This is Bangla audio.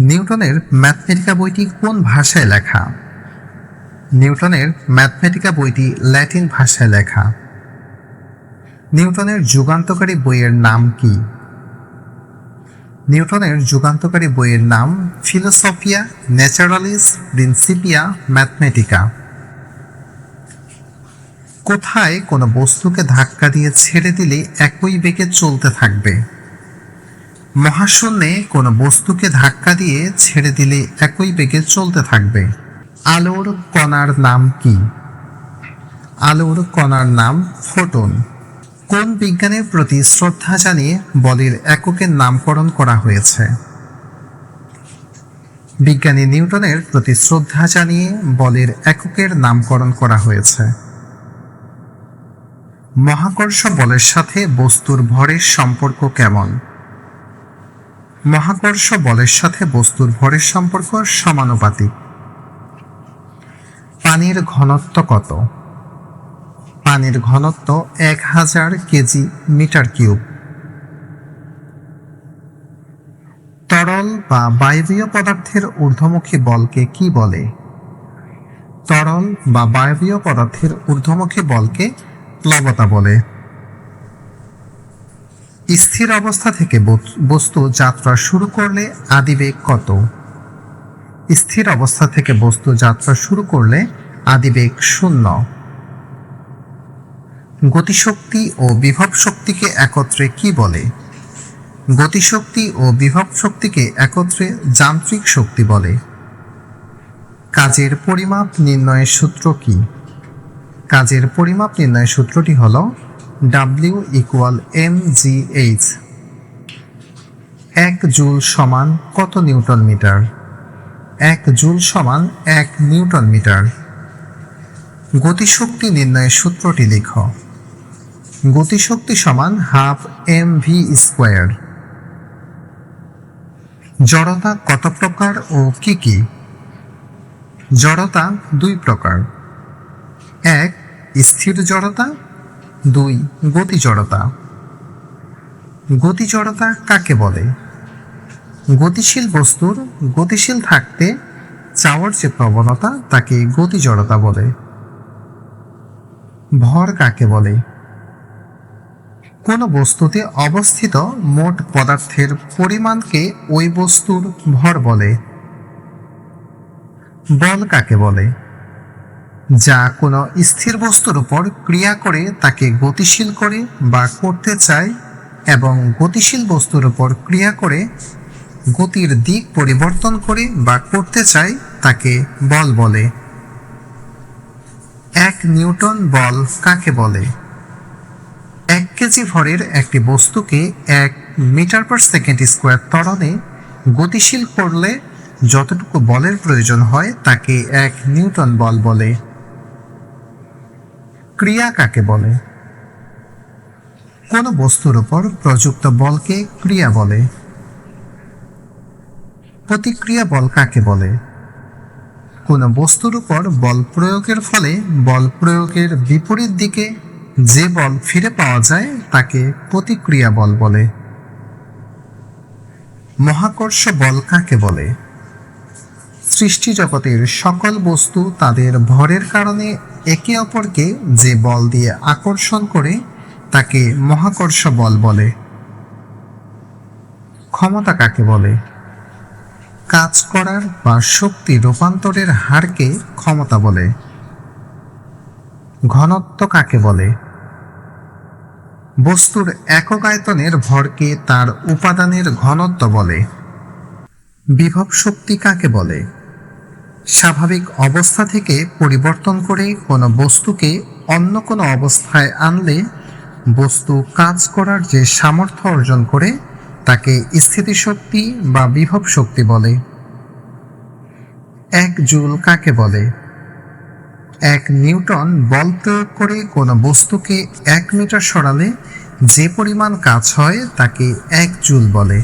নিউটনের ম্যাথমেটিকা বইটি কোন ভাষায় লেখা? নিউটনের ম্যাথমেটিকা বইটি ল্যাটিন ভাষায় লেখা। নিউটনের যুগান্তকারী বইয়ের নাম কি? নিউটনের যুগান্তকারী বইয়ের নাম ফিলোসফিয়া ন্যাচারালিস প্রিন্সিপিয়া ম্যাথমেটিকা। কোথায় কোনো বস্তুকে ধাক্কা দিয়ে ছেড়ে দিলে একই বেগে চলতে থাকবে? মহাশূন্যে কোনো বস্তুকে ধাক্কা দিয়ে ছেড়ে দিলে একই বেগে চলতে থাকবে। আলোর কণার নাম কি? আলোর কণার নাম ফোটন। কোন বিজ্ঞানের প্রতি শ্রদ্ধা জানিয়ে বলের এককের নামকরণ করা হয়েছে? বিজ্ঞানী নিউটনের প্রতি শ্রদ্ধা জানিয়ে বলের এককের নামকরণ করা হয়েছে। মহাকর্ষ বলের সাথে বস্তুর ভরের সম্পর্ক কেমন? মহাকর্ষ বলের সাথে বস্তুর ভরের সম্পর্ক সমানুপাতিক। পানির ঘনত্ব কত? পানির ঘনত্ব এক হাজার কেজি মিটার কিউব। তরল বা বায়বীয় পদার্থের ঊর্ধ্বমুখী বলকে কি বলে? তরল বা বায়বীয় পদার্থের ঊর্ধ্বমুখী বলকে প্লবতা বলে। স্থির অবস্থা থেকে বস- বস্তু যাত্রা শুরু করলে আদিবেগ কত? স্থির অবস্থা থেকে বস্তু যাত্রা শুরু করলে আদিবেগ শূন্য। গতিশক্তি ও বিভব শক্তিকে একত্রে কি বলে? গতিশক্তি ও বিভব শক্তিকে একত্রে যান্ত্রিক শক্তি বলে। কাজের পরিমাপ নির্ণয়ের সূত্র কি? কাজের পরিমাপ নির্ণয়ের সূত্রটি হল W equal M G H এক জুল সমান কত নিউটন মিটার? এক জুল সমান এক নিউটন মিটার। গতিশক্তি নির্ণয়ের সূত্রটি লিখ। গতিশক্তি সমান হাফ এম ভি স্কোয়ার জড়তা কত প্রকার ও কি কি? জড়তা দুই প্রকার। এক, স্থির জড়তা। দুই গতি জড়তা গতি জড়তা কাকে বলে? গতিশীল বস্তুর গতিশীল থাকতে চাওয়ার যে প্রবণতা, তাকে গতি জড়তা বলে। ভর কাকে বলে? কোনো বস্তুতে অবস্থিত মোট পদার্থের পরিমাণকে ওই বস্তুর ভর বলে। বল কাকে বলে? যা কোনো স্থির বস্তুর উপর ক্রিয়া করে তাকে গতিশীল করে বা করতে চায় এবং গতিশীল বস্তুর উপর ক্রিয়া করে, গতির দিক পরিবর্তন করে বা করতে চায় তাকে বল বলে। এক নিউটন বল কাকে বলে? এক কেজি ভরের একটি বস্তুকে এক মিটার পার সেকেন্ড স্কোয়ার ত্বরণে গতিশীল করলে যতটুকু বলের প্রয়োজন হয় তাকে এক নিউটন বল বলে। ক্রিয়া কাকে বলে? কোনো বস্তুর উপর প্রযুক্ত বলকে ক্রিয়া বলে। প্রতিক্রিয়া বল কাকে বলে? কোনো বস্তুর উপর বল প্রয়োগের ফলে বল প্রয়োগের বিপরীত দিকে যে বল ফিরে পাওয়া যায় তাকে প্রতিক্রিয়া বল বলে। মহাকর্ষ বল কাকে বলে? সৃষ্টি জগতের সকল বস্তু তাদের ভরের কারণে একে অপরকে যে বল দিয়ে আকর্ষণ করে, তাকে মহাকর্ষ বল বলে। ক্ষমতা কাকে বলে? কাজ করার বা শক্তি রূপান্তরের হারকে ক্ষমতা বলে। ঘনত্ব কাকে বলে? বস্তুর একক আয়তনের ভরকে তার উপাদানের ঘনত্ব বলে। বিভব শক্তি কাকে বলে? স্বাভাবিক অবস্থা থেকে পরিবর্তন করে কোনো বস্তুকে অন্য কোনো অবস্থায় আনলে বস্তু কাজ করার যে সামর্থ্য অর্জন করে, তাকে স্থিতিশক্তি বা বিভব শক্তি বলে। এক জুল কাকে বলে? এক নিউটন বল প্রয়োগ করে কোনো বস্তুকে এক মিটার সরালে যে পরিমাণ কাজ হয়, তাকে এক জুল বলে।